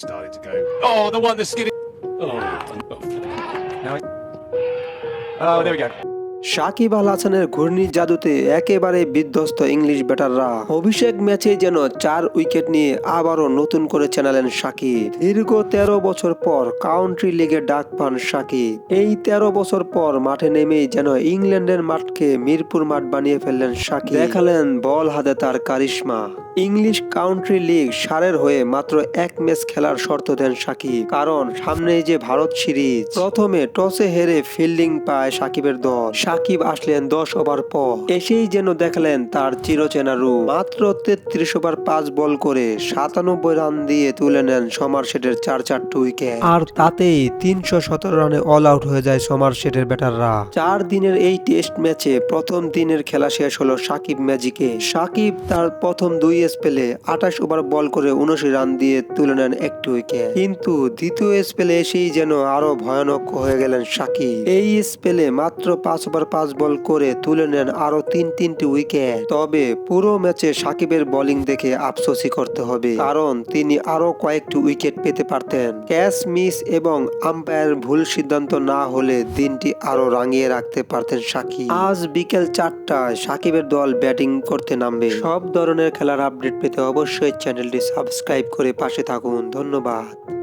started to go. Oh, the one that's skinny. Oh, Now Oh, there we go. Shakib Al হাসানের ঘূর্ণি জাদুতে একেবারে বিধ্বস্ত English ব্যাটাররা অভিষেক ম্যাচে যেন চার উইকেট নিয়ে আবারও নতুন করে চেনালেন সাকিব দীর্ঘ তেরো বছর পর কাউন্ট্রি লিগে ডাক পান সাকিব এই তেরো বছর পর মাঠে নেমেই যেন ইংল্যান্ডের মাঠকে মিরপুর মাঠ বানিয়ে ফেললেন সাকিব দেখালেন বল হাতে তার কারিশমা ইংলিশ কাউন্ট্রি লিগ সারের হয়ে মাত্র এক ম্যাচ খেলার শর্ত দেন সাকিব। কারণ সামনেই যে ভারত সিরিজ, প্রথমে টসে হেরে ফিল্ডিং পায় সাকিবের দল। সাকিব আসলেন দশ ওভার পর। এসেই যেন দেখলেন তার চিরচেনা রূপ। মাত্র তেত্রিশ ওভার পাঁচ বল করে সাতানব্বই রান দিয়ে তুলে নেন সমার সমারসেটের চার চারটি উইকেট আর তাতেই তিনশো সতেরো রানে অল আউট হয়ে যায় সমার সমারসেটের ব্যাটাররা। চার দিনের এই টেস্ট ম্যাচে প্রথম দিনের খেলা শেষ হলো সাকিব ম্যাজিকে। সাকিব তার প্রথম দুই স্পেলে আঠাশ ওভার বল করে উনআশি রান দিয়ে তুলে নেন একটি উইকেট। কিন্তু দ্বিতীয় স্পেলে এসেই যেন আরও ভয়ানক হয়ে গেলেন সাকিব। এই স্পেলে মাত্র পাঁচ ওভার পাঁচ বল করে তুলে নেন আরও তিন তিনটি উইকেট। তবে পুরো ম্যাচে সাকিবের বোলিং দেখে আফসোসই করতে হবে। কারণ তিনি আরও কয়েকটি উইকেট পেতে পারতেন। ক্যাচ মিস এবং আম্পায়ার ভুল সিদ্ধান্ত না হলে দিনটি আরও রাঙিয়ে রাখতে পারতেন সাকিব। আজ বিকেল চারটায় সাকিবের দল ব্যাটিং করতে নামবে। সব ধরনের খেলার আপডেট পেতে অবশ্যই চ্যানেলটি সাবস্ক্রাইব করে পাশে থাকুন। ধন্যবাদ।